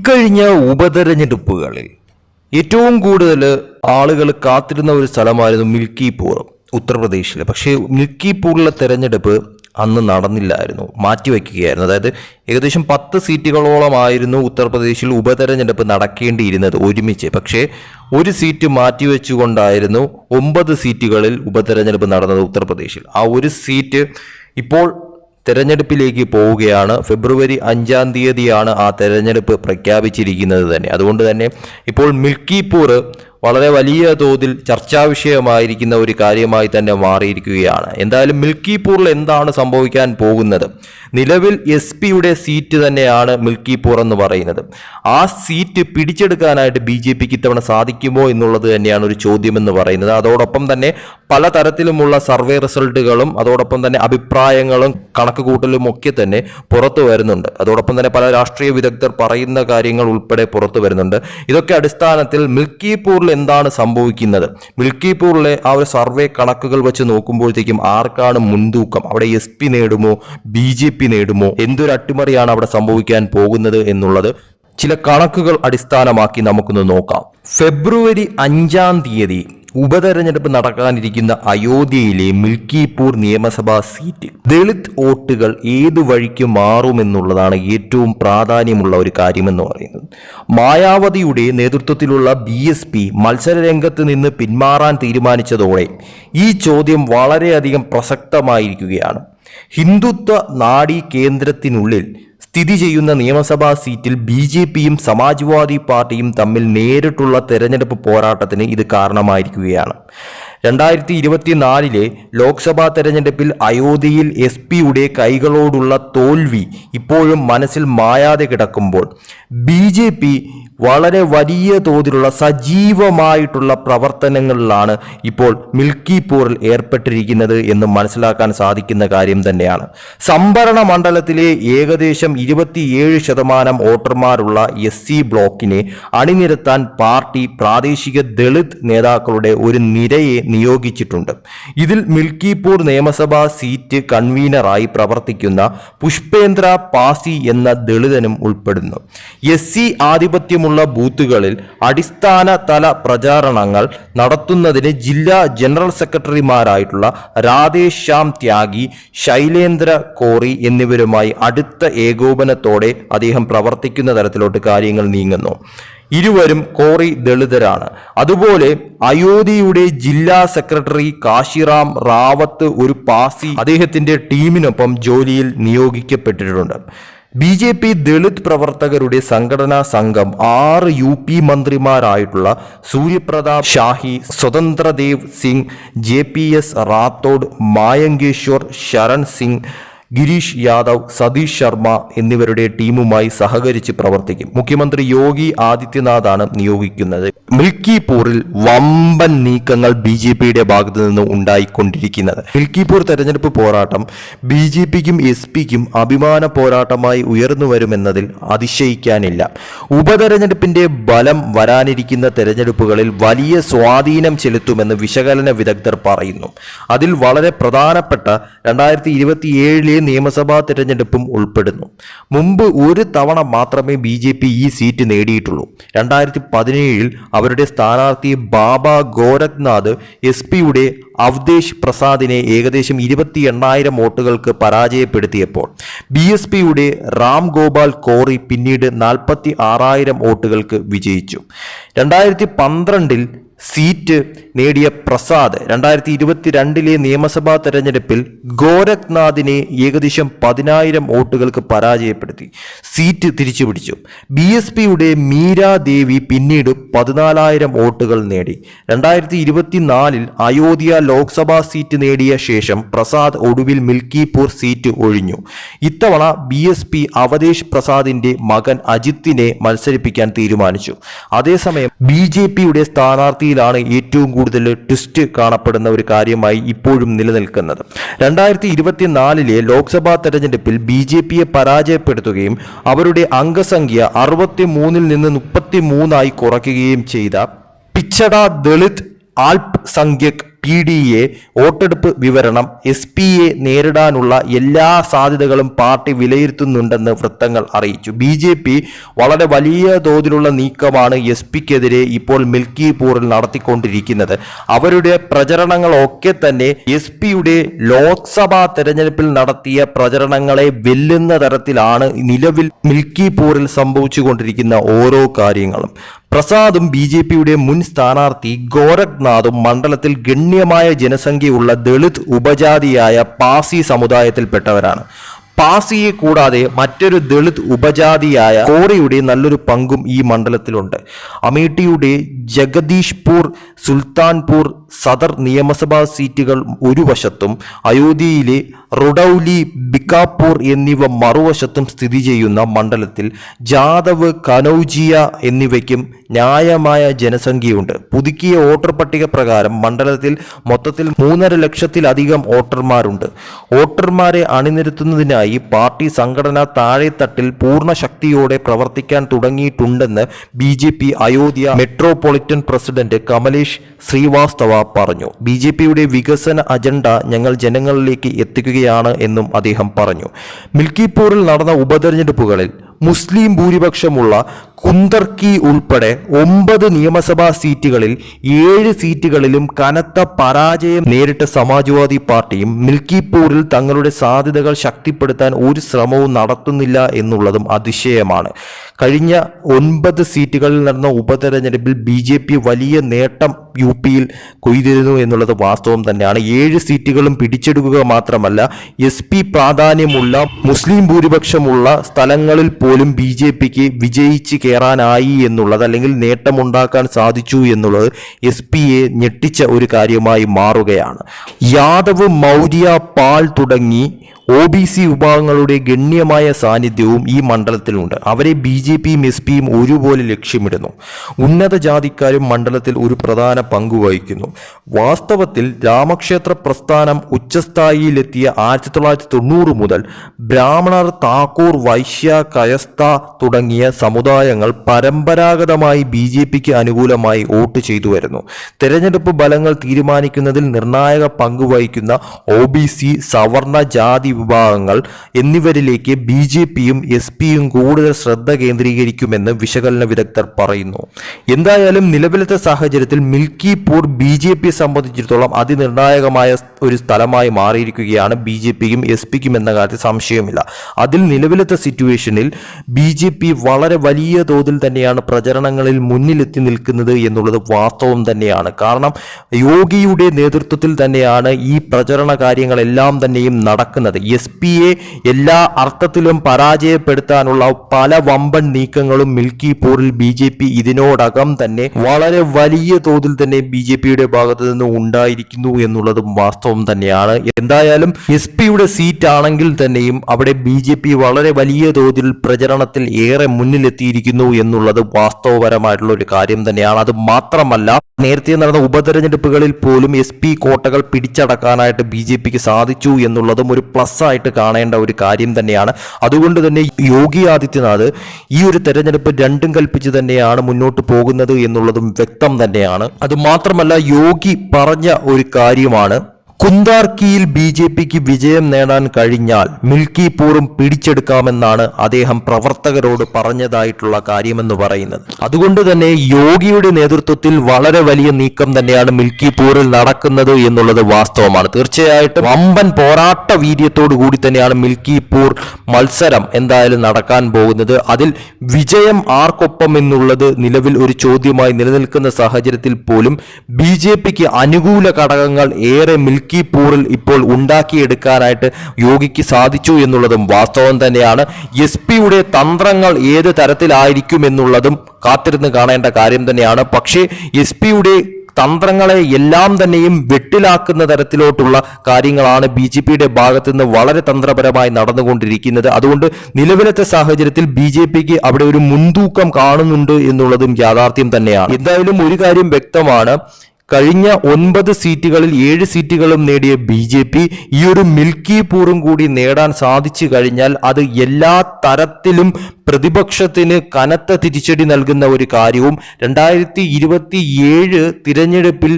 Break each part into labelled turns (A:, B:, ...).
A: ഇക്കഴിഞ്ഞ ഉപതെരഞ്ഞെടുപ്പുകളിൽ ഏറ്റവും കൂടുതൽ ആളുകൾ കാത്തിരുന്ന ഒരു സ്ഥലമായിരുന്നു മിൽക്കിപൂർ ഉത്തർപ്രദേശിൽ പക്ഷേ മിൽക്കിപൂറിലെ തെരഞ്ഞെടുപ്പ് അന്ന് നടന്നില്ലായിരുന്നു മാറ്റിവെക്കുകയായിരുന്നു. അതായത് ഏകദേശം പത്ത് സീറ്റുകളോളമായിരുന്നു ഉത്തർപ്രദേശിൽ ഉപതെരഞ്ഞെടുപ്പ് നടക്കേണ്ടിയിരുന്നത് ഒരുമിച്ച്. പക്ഷേ ഒരു സീറ്റ് മാറ്റിവെച്ചുകൊണ്ടായിരുന്നു ഒമ്പത് സീറ്റുകളിൽ ഉപതെരഞ്ഞെടുപ്പ് നടന്നത് ഉത്തർപ്രദേശിൽ. ആ ഒരു സീറ്റ് ഇപ്പോൾ തെരഞ്ഞെടുപ്പിലേക്ക് പോവുകയാണ്. ഫെബ്രുവരി അഞ്ചാം തീയതിയാണ് ആ തെരഞ്ഞെടുപ്പ് പ്രഖ്യാപിച്ചിരിക്കുന്നത് തന്നെ. അതുകൊണ്ട് തന്നെ ഇപ്പോൾ മിൽക്കിപൂർ വളരെ വലിയ തോതിൽ ചർച്ചാ വിഷയമായിരിക്കുന്ന ഒരു കാര്യമായി തന്നെ മാറിയിരിക്കുകയാണ്. എന്തായാലും മിൽക്കിപൂറിൽ എന്താണ് സംഭവിക്കാൻ പോകുന്നത്? നിലവിൽ എസ് പിയുടെ സീറ്റ് തന്നെയാണ് മിൽക്കിപൂർ എന്ന് പറയുന്നത്. ആ സീറ്റ് പിടിച്ചെടുക്കാനായിട്ട് ബി ജെ പിക്ക് ഇത്തവണ സാധിക്കുമോ എന്നുള്ളത് തന്നെയാണ് ഒരു ചോദ്യമെന്ന് പറയുന്നത്. അതോടൊപ്പം തന്നെ പലതരത്തിലുമുള്ള സർവേ റിസൾട്ടുകളും അതോടൊപ്പം തന്നെ അഭിപ്രായങ്ങളും കണക്കുകൂട്ടലും ഒക്കെ തന്നെ പുറത്തു വരുന്നുണ്ട്. അതോടൊപ്പം തന്നെ പല രാഷ്ട്രീയ വിദഗ്ധർ പറയുന്ന കാര്യങ്ങൾ ഉൾപ്പെടെ പുറത്തു വരുന്നുണ്ട്. ഇതൊക്കെ അടിസ്ഥാനത്തിൽ മിൽക്കിപൂറിൽ എന്താണ് സംഭവിക്കുന്നത്? മിൽക്കിപൂറിലെ ആ ഒരു സർവേ കണക്കുകൾ വെച്ച് നോക്കുമ്പോഴത്തേക്കും ആർക്കാണ് മുൻതൂക്കം? അവിടെ എസ് പി നേടുമോ? ബി ജെ പി നേടുമോ? എന്തൊരു അട്ടിമറിയാണ് അവിടെ സംഭവിക്കാൻ പോകുന്നത് എന്നുള്ളത് ചില കണക്കുകൾ അടിസ്ഥാനമാക്കി നമുക്കൊന്ന് നോക്കാം. ഫെബ്രുവരി അഞ്ചാം തീയതി ഉപതെരഞ്ഞെടുപ്പ് നടക്കാനിരിക്കുന്ന അയോധ്യയിലെ മിൽക്കിപൂർ നിയമസഭാ സീറ്റ്. ദളിത് വോട്ടുകൾ ഏതു വഴിക്ക് മാറുമെന്നുള്ളതാണ് ഏറ്റവും പ്രാധാന്യമുള്ള ഒരു കാര്യമെന്ന് പറയുന്നത്. മായാവതിയുടെ നേതൃത്വത്തിലുള്ള ബി എസ് പി മത്സരരംഗത്ത് നിന്ന് പിന്മാറാൻ തീരുമാനിച്ചതോടെ ഈ ചോദ്യം വളരെയധികം പ്രസക്തമായിരിക്കുകയാണ്. ഹിന്ദുത്വ നാഡീ കേന്ദ്രത്തിനുള്ളിൽ സ്ഥിതി ചെയ്യുന്ന നിയമസഭാ സീറ്റിൽ ബി ജെ പിയും സമാജ്വാദി പാർട്ടിയും തമ്മിൽ നേരിട്ടുള്ള തെരഞ്ഞെടുപ്പ് പോരാട്ടത്തിന് ഇത് കാരണമായിരിക്കുകയാണ്. രണ്ടായിരത്തി ഇരുപത്തിനാലിലെ ലോക്സഭാ തെരഞ്ഞെടുപ്പിൽ അയോധ്യയിൽ എസ് പിയുടെ കൈകളോടുള്ള തോൽവി ഇപ്പോഴും മനസ്സിൽ മായാതെ കിടക്കുമ്പോൾ ബി ജെ പി വളരെ വലിയ തോതിലുള്ള സജീവമായിട്ടുള്ള പ്രവർത്തനങ്ങളിലാണ് ഇപ്പോൾ മിൽക്കിപൂറിൽ ഏർപ്പെട്ടിരിക്കുന്നത് എന്ന് മനസ്സിലാക്കാൻ സാധിക്കുന്ന കാര്യം തന്നെയാണ്. സംഭരണ മണ്ഡലത്തിലെ ഏകദേശം ഇരുപത്തിയേഴ് ശതമാനം വോട്ടർമാരുള്ള എസ് സി ബ്ലോക്കിനെ അണിനിരത്താൻ പാർട്ടി പ്രാദേശിക ദളിത് നേതാക്കളുടെ ഒരു നിരയെ നിയോഗിച്ചിട്ടുണ്ട്. ഇതിൽ മിൽക്കിപൂർ നിയമസഭാ സീറ്റ് കൺവീനറായി പ്രവർത്തിക്കുന്ന പുഷ്പേന്ദ്ര പാസി എന്ന ദളിതനും ഉൾപ്പെടുന്നു. എസ് സി ആധിപത്യമുള്ള ബൂത്തുകളിൽ അടിസ്ഥാന തല പ്രചാരണങ്ങൾ നടത്തുന്നതിന് ജില്ലാ ജനറൽ സെക്രട്ടറിമാരായിട്ടുള്ള രാധേഷ് ശ്യാം ത്യാഗി ശൈലേന്ദ്ര കോറി എന്നിവരുമായി അടുത്ത ഏകോപനത്തോടെ അദ്ദേഹം പ്രവർത്തിക്കുന്ന തരത്തിലോട്ട് കാര്യങ്ങൾ നീങ്ങുന്നു. ഇരുവരും കോറി ദളിതരാണ്. അതുപോലെ അയോധ്യയുടെ ജില്ലാ സെക്രട്ടറി കാശിറാം റാവത്ത് ഒരു പാസി അദ്ദേഹത്തിന്റെ ടീമിനൊപ്പം ജോലിയിൽ നിയോഗിക്കപ്പെട്ടിട്ടുണ്ട്. ബി ജെ പി ദളിത് പ്രവർത്തകരുടെ സംഘടനാ സംഘം ആറ് U P മന്ത്രിമാരായിട്ടുള്ള Suryapratap Shahi Swatantradev Singh J P S Rathod Mayankeshwar Sharan Singh Girish Yadav Satish Sharma എന്നിവരുടെ ടീമുമായി സഹകരിച്ച് പ്രവർത്തിക്കും. മുഖ്യമന്ത്രി യോഗി ആദിത്യനാഥാണ് നിയോഗിക്കുന്നത്. മിൽക്കിപൂറിൽ വമ്പൻ നീക്കങ്ങൾ ബി ജെ പിയുടെ ഭാഗത്തു നിന്ന് ഉണ്ടായിക്കൊണ്ടിരിക്കുന്നത്. മിൽക്കിപൂർ തെരഞ്ഞെടുപ്പ് പോരാട്ടം ബി ജെ പിക്കും എസ് പിക്കും അഭിമാന പോരാട്ടമായി ഉയർന്നു വരുമെന്നതിൽ അതിശയിക്കാനില്ല. ഉപതെരഞ്ഞെടുപ്പിന്റെ ബലം വരാനിരിക്കുന്ന തെരഞ്ഞെടുപ്പുകളിൽ വലിയ സ്വാധീനം ചെലുത്തുമെന്ന് വിശകലന വിദഗ്ധർ പറയുന്നു. അതിൽ വളരെ പ്രധാനപ്പെട്ട രണ്ടായിരത്തി ഇരുപത്തിയേഴിലെ നിയമസഭാ തിരഞ്ഞെടുപ്പും ഉൾപ്പെടുന്നു. മുമ്പ് ഒരു തവണ മാത്രമേ ബി ജെ പി ഈ സീറ്റ് നേടിയിട്ടുള്ളൂ. രണ്ടായിരത്തി പതിനേഴിൽ അവരുടെ സ്ഥാനാർത്ഥി ബാബ ഗോരഖ്നാഥ് എസ് പിയുടെ അവദേശ് പ്രസാദിനെ ഏകദേശം ഇരുപത്തി എണ്ണായിരം വോട്ടുകൾക്ക് പരാജയപ്പെടുത്തിയപ്പോൾ ബി എസ് പിയുടെ റാം ഗോപാൽ കോറി പിന്നീട് നാൽപ്പത്തി ആറായിരം വോട്ടുകൾക്ക് വിജയിച്ചു. രണ്ടായിരത്തി പന്ത്രണ്ടിൽ സീറ്റ് നേടിയ പ്രസാദ് രണ്ടായിരത്തി ഇരുപത്തിരണ്ടിലെ നിയമസഭാ തെരഞ്ഞെടുപ്പിൽ ഗോരഖ്നാഥിനെ ഏകദേശം പതിനായിരം വോട്ടുകൾക്ക് പരാജയപ്പെടുത്തി. സീറ്റ് തിരിച്ചുപിടിച്ചു. ബി എസ് പിയുടെ മീരാ ദേവി പിന്നീട് പതിനാലായിരം വോട്ടുകൾ നേടി. രണ്ടായിരത്തി ഇരുപത്തിനാലിൽ അയോധ്യ ലോക്സഭാ സീറ്റ് നേടിയ ശേഷം പ്രസാദ് ഒടുവിൽ മിൽക്കിപൂർ സീറ്റ് ഒഴിഞ്ഞു. ഇത്തവണ ബി എസ് പി അവധേഷ് പ്രസാദിന്റെ മകൻ അജിത്തിനെ മത്സരിപ്പിക്കാൻ തീരുമാനിച്ചു. അതേസമയം ബി ജെ പിയുടെ സ്ഥാനാർത്ഥിയിലാണ് ഏറ്റവും കൂടുതൽ ട്വിസ്റ്റ് കാണപ്പെടുന്ന ഒരു കാര്യമായി ഇപ്പോഴും നിലനിൽക്കുന്നത്. രണ്ടായിരത്തി ഇരുപത്തിനാലിലെ ലോക്സഭാ തെരഞ്ഞെടുപ്പിൽ ബി ജെ പിയെ പരാജയപ്പെടുത്തുകയും അവരുടെ അംഗസംഖ്യ അറുപത്തി മൂന്നിൽ നിന്ന് മുപ്പത്തി മൂന്നായി കുറയ്ക്കുകയും ചെയ്ത പിച്ചട ദളിത് ആൽപ് സംഖ്യക് പി ഡി എ വോട്ടെടുപ്പ് വിവരണം എസ് പി എ നേരിടാനുള്ള എല്ലാ സാധ്യതകളും പാർട്ടി വിലയിരുത്തുന്നുണ്ടെന്ന് വൃത്തങ്ങൾ അറിയിച്ചു. ബി ജെ പി വളരെ വലിയ തോതിലുള്ള നീക്കമാണ് എസ് പിക്കെതിരെ ഇപ്പോൾ മിൽക്കിപൂറിൽ നടത്തിക്കൊണ്ടിരിക്കുന്നത്. അവരുടെ പ്രചരണങ്ങളൊക്കെ തന്നെ എസ് പിയുടെ ലോക്സഭാ തെരഞ്ഞെടുപ്പിൽ നടത്തിയ പ്രചരണങ്ങളെ വെല്ലുന്ന തരത്തിലാണ് നിലവിൽ മിൽക്കിപൂറിൽ സംഭവിച്ചുകൊണ്ടിരിക്കുന്ന ഓരോ കാര്യങ്ങളും. പ്രസാദും ബി ജെ പിയുടെ മുൻ സ്ഥാനാർത്ഥി ഗോരഖ്നാഥും മണ്ഡലത്തിൽ ഗണ്യമായ ജനസംഖ്യയുള്ള ദളിത് ഉപജാതിയായ പാസി സമുദായത്തിൽപ്പെട്ടവരാണ്. പാസിയെ കൂടാതെ മറ്റൊരു ദളിത് ഉപജാതിയായ കോറിയുടെ നല്ലൊരു പങ്കും ഈ മണ്ഡലത്തിലുണ്ട്. അമേഠിയുടെ ജഗദീഷ്പൂർ സുൽത്താൻപൂർ സദർ നിയമസഭാ സീറ്റുകൾ ഒരു വശത്തും അയോധ്യയിലെ റുഡൌലി ബിക്കാപൂർ എന്നിവ മറുവശത്തും സ്ഥിതി ചെയ്യുന്ന മണ്ഡലത്തിൽ ജാദവ് കനൌജിയ എന്നിവയ്ക്കും ന്യായമായ ജനസംഖ്യയുണ്ട്. പുതുക്കിയ വോട്ടർ പട്ടിക പ്രകാരം മണ്ഡലത്തിൽ മൊത്തത്തിൽ മൂന്നര ലക്ഷത്തിലധികം വോട്ടർമാരുണ്ട്. വോട്ടർമാരെ അണിനിരത്തുന്നതിനായി പാർട്ടി സംഘടന താഴെത്തട്ടിൽ പൂർണ ശക്തിയോടെ പ്രവർത്തിക്കാൻ തുടങ്ങിയിട്ടുണ്ടെന്ന് B J P Ayodhya metropolitan president Kamlesh Srivastava പറഞ്ഞു. ബി ജെ പിയുടെ വികസന അജണ്ട ഞങ്ങൾ ജനങ്ങളിലേക്ക് എത്തിക്കുകയാണ് എന്നും അദ്ദേഹം പറഞ്ഞു. മിൽക്കിപ്പൂരിൽ നടന്ന ഉപതെരഞ്ഞെടുപ്പുകളിൽ മുസ്ലിം ഭൂരിപക്ഷമുള്ള കുന്തർക്കി ഉൾപ്പെടെ ഒമ്പത് നിയമസഭാ സീറ്റുകളിൽ ഏഴ് സീറ്റുകളിലും കനത്ത പരാജയം നേരിട്ട സമാജ്വാദി പാർട്ടിയും മിൽക്കിപ്പൂരിൽ തങ്ങളുടെ സാധ്യതകൾ ശക്തിപ്പെടുത്താൻ ഒരു ശ്രമവും നടത്തുന്നില്ല എന്നുള്ളതും അതിശയമാണ്. കഴിഞ്ഞ ഒൻപത് സീറ്റുകളിൽ നടന്ന ഉപതെരഞ്ഞെടുപ്പിൽ ബി വലിയ നേട്ടം യു പിയിൽ കൊയ്തിരുന്നു എന്നുള്ളത് വാസ്തവം തന്നെയാണ്. ഏഴ് സീറ്റുകളും പിടിച്ചെടുക്കുക മാത്രമല്ല എസ് പി പ്രാധാന്യമുള്ള മുസ്ലിം ഭൂരിപക്ഷമുള്ള സ്ഥലങ്ങളിൽ പോലും ബി ജെ പിക്ക് വിജയിച്ച് കയറാനായി എന്നുള്ളത് അല്ലെങ്കിൽ നേട്ടമുണ്ടാക്കാൻ സാധിച്ചു എന്നുള്ളത് എസ് പിയെ ഞെട്ടിച്ച ഒരു കാര്യമായി മാറുകയാണ്. യാദവ് മൗര്യ പാൽ തുടങ്ങി ഒ ബി സി വിഭാഗങ്ങളുടെ ഗണ്യമായ സാന്നിധ്യവും ഈ മണ്ഡലത്തിലുണ്ട്. അവരെ ബി ജെ പിയും എസ് പിയും ഒരുപോലെ ലക്ഷ്യമിടുന്നു. ഉന്നത ജാതിക്കാരും മണ്ഡലത്തിൽ ഒരു പ്രധാന പങ്ക് വഹിക്കുന്നു. വാസ്തവത്തിൽ രാമക്ഷേത്ര പ്രസ്ഥാനം ഉച്ചസ്ഥായിയിലെത്തിയ ആയിരത്തി തൊള്ളായിരത്തി തൊണ്ണൂറ് മുതൽ ബ്രാഹ്മണർ താക്കൂർ വൈശ്യ കയസ്ഥ തുടങ്ങിയ സമുദായങ്ങൾ പരമ്പരാഗതമായി ബി ജെ പിക്ക് അനുകൂലമായി വോട്ട് ചെയ്തു വരുന്നു. തെരഞ്ഞെടുപ്പ് ഫലങ്ങൾ തീരുമാനിക്കുന്നതിൽ നിർണായക പങ്ക് വഹിക്കുന്ന ഒ ബി സി സവർണ ജാതി വിഭാഗങ്ങൾ എന്നിവരിലേക്ക് ബി ജെ പിയും എസ് പിയും കൂടുതൽ ശ്രദ്ധ കേന്ദ്രീകരിക്കുമെന്ന് വിശകലന വിദഗ്ധർ പറയുന്നു. എന്തായാലും നിലവിലത്തെ സാഹചര്യത്തിൽ മിൽക്കിപൂർ ബി ജെ പിയെ സംബന്ധിച്ചിടത്തോളം അതിനിർണായകമായ ഒരു സ്ഥലമായി മാറിയിരിക്കുകയാണ് ബി ജെ പിക്കും എസ് പിക്കും എന്ന കാര്യത്തിൽ സംശയമില്ല അതിൽ നിലവിലത്തെ സിറ്റുവേഷനിൽ ബി ജെ പി വളരെ വലിയ തോതിൽ തന്നെയാണ് പ്രചരണങ്ങളിൽ മുന്നിലെത്തി നിൽക്കുന്നത് എന്നുള്ളത് വാസ്തവം തന്നെയാണ്. കാരണം യോഗിയുടെ നേതൃത്വത്തിൽ തന്നെയാണ് ഈ പ്രചരണ കാര്യങ്ങളെല്ലാം തന്നെയും നടക്കുന്നത്. എസ് പിയെ എല്ലാ അർത്ഥത്തിലും പരാജയപ്പെടുത്താനുള്ള പല വമ്പൻ നീക്കങ്ങളും മിൽക്കിപൂറിൽ ബി ജെ പി ഇതിനോടകം തന്നെ വളരെ വലിയ തോതിൽ തന്നെ ബി ജെ പിയുടെ ഭാഗത്ത് നിന്ന് ഉണ്ടായിരിക്കുന്നു എന്നുള്ളതും വാസ്തവം തന്നെയാണ്. എന്തായാലും എസ് പിയുടെ സീറ്റ് ആണെങ്കിൽ തന്നെയും അവിടെ ബി ജെ പി വളരെ വലിയ തോതിൽ പ്രചരണത്തിൽ ഏറെ മുന്നിലെത്തിയിരിക്കുന്നു എന്നുള്ളത് വാസ്തവപരമായിട്ടുള്ള ഒരു കാര്യം തന്നെയാണ്. അത് മാത്രമല്ല നേരത്തെ നടന്ന ഉപതെരഞ്ഞെടുപ്പുകളിൽ പോലും എസ് പി കോട്ടകൾ പിടിച്ചടക്കാനായിട്ട് ബി ജെ പിക്ക് സാധിച്ചു എന്നുള്ളതും ഒരു പ്ലസ് ആയിട്ട് കാണേണ്ട ഒരു കാര്യം തന്നെയാണ്. അതുകൊണ്ട് തന്നെ യോഗി ആദിത്യനാഥ് ഈ ഒരു തെരഞ്ഞെടുപ്പ് രണ്ടും കൽപ്പിച്ച് തന്നെയാണ് മുന്നോട്ട് പോകുന്നത് എന്നുള്ളതും വ്യക്തം തന്നെയാണ്. അത് മാത്രമല്ല യോഗി പറഞ്ഞ ഒരു കാര്യമാണ്. കുന്താർക്കിയിൽ ബി ജെ പിക്ക് വിജയം നേടാൻ കഴിഞ്ഞാൽ മിൽക്കിപൂറും പിടിച്ചെടുക്കാമെന്നാണ് അദ്ദേഹം പ്രവർത്തകരോട് പറഞ്ഞതായിട്ടുള്ള കാര്യമെന്ന് പറയുന്നത്. അതുകൊണ്ട് തന്നെ യോഗിയുടെ നേതൃത്വത്തിൽ വളരെ വലിയ നീക്കം തന്നെയാണ് മിൽക്കിപൂറിൽ നടക്കുന്നത് എന്നുള്ളത് വാസ്തവമാണ്. തീർച്ചയായിട്ടും വമ്പൻ പോരാട്ട വീര്യത്തോടു കൂടി തന്നെയാണ് മിൽക്കിപൂർ മത്സരം എന്തായാലും നടക്കാൻ പോകുന്നത്. അതിൽ വിജയം ആർക്കൊപ്പം എന്നുള്ളത് നിലവിൽ ഒരു ചോദ്യമായി നിലനിൽക്കുന്ന സാഹചര്യത്തിൽ പോലും ബി അനുകൂല ഘടകങ്ങൾ ഏറെ മിൽക്കി പൂറിൽ ഇപ്പോൾ ഉണ്ടാക്കിയെടുക്കാനായിട്ട് യോഗിക്ക് സാധിച്ചു എന്നുള്ളതും വാസ്തവം തന്നെയാണ്. എസ് പിയുടെ തന്ത്രങ്ങൾ ഏത് തരത്തിലായിരിക്കും എന്നുള്ളതും കാത്തിരുന്ന് കാണേണ്ട കാര്യം തന്നെയാണ്. പക്ഷേ എസ് പിയുടെ തന്ത്രങ്ങളെ എല്ലാം തന്നെയും വെട്ടിലാക്കുന്ന തരത്തിലോട്ടുള്ള കാര്യങ്ങളാണ് ബി ജെ പിയുടെ ഭാഗത്ത് നിന്ന് വളരെ തന്ത്രപരമായി നടന്നുകൊണ്ടിരിക്കുന്നത്. അതുകൊണ്ട് നിലവിലത്തെ സാഹചര്യത്തിൽ ബി ജെ പിക്ക് അവിടെ ഒരു മുൻതൂക്കം കാണുന്നുണ്ട് എന്നുള്ളതും യാഥാർത്ഥ്യം തന്നെയാണ്. എന്തായാലും ഒരു കാര്യം വ്യക്തമാണ്. കഴിഞ്ഞ ഒൻപത് സീറ്റുകളിൽ ഏഴ് സീറ്റുകളും നേടിയ ബി ജെ പി ഈ ഒരു മിൽക്കി പൂറും കൂടി നേടാൻ സാധിച്ചു കഴിഞ്ഞാൽ അത് എല്ലാ തരത്തിലും പ്രതിപക്ഷത്തിന് കനത്ത തിരിച്ചടി നൽകുന്ന ഒരു കാര്യവും രണ്ടായിരത്തി ഇരുപത്തി ഏഴ് തിരഞ്ഞെടുപ്പിൽ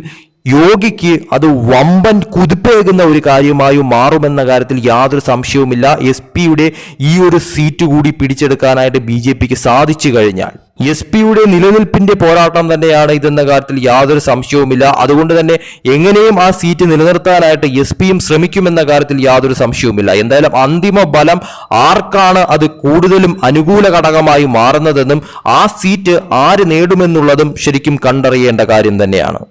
A: യോഗിക്ക് അത് വമ്പൻ കുതിപ്പേകുന്ന ഒരു കാര്യമായി മാറുമെന്ന കാര്യത്തിൽ യാതൊരു സംശയവുമില്ല. എസ് പിയുടെ ഈ ഒരു സീറ്റ് കൂടി പിടിച്ചെടുക്കാനായിട്ട് ബി സാധിച്ചു കഴിഞ്ഞാൽ. എസ് പിയുടെ നിലനിൽപ്പിന്റെ പോരാട്ടം തന്നെയാണ് ഇതെന്ന കാര്യത്തിൽ യാതൊരു സംശയവുമില്ല. അതുകൊണ്ട് തന്നെ എങ്ങനെയും ആ സീറ്റ് നിലനിർത്താനായിട്ട് എസ് പിയും ശ്രമിക്കുമെന്ന കാര്യത്തിൽ യാതൊരു സംശയവുമില്ല. എന്തായാലും അന്തിമ ബലം ആർക്കാണ് അത് കൂടുതലും അനുകൂല ഘടകമായി മാറുന്നതെന്നും ആ സീറ്റ് ആര് നേടുമെന്നുള്ളതും ശരിക്കും കണ്ടറിയേണ്ട കാര്യം തന്നെയാണ്.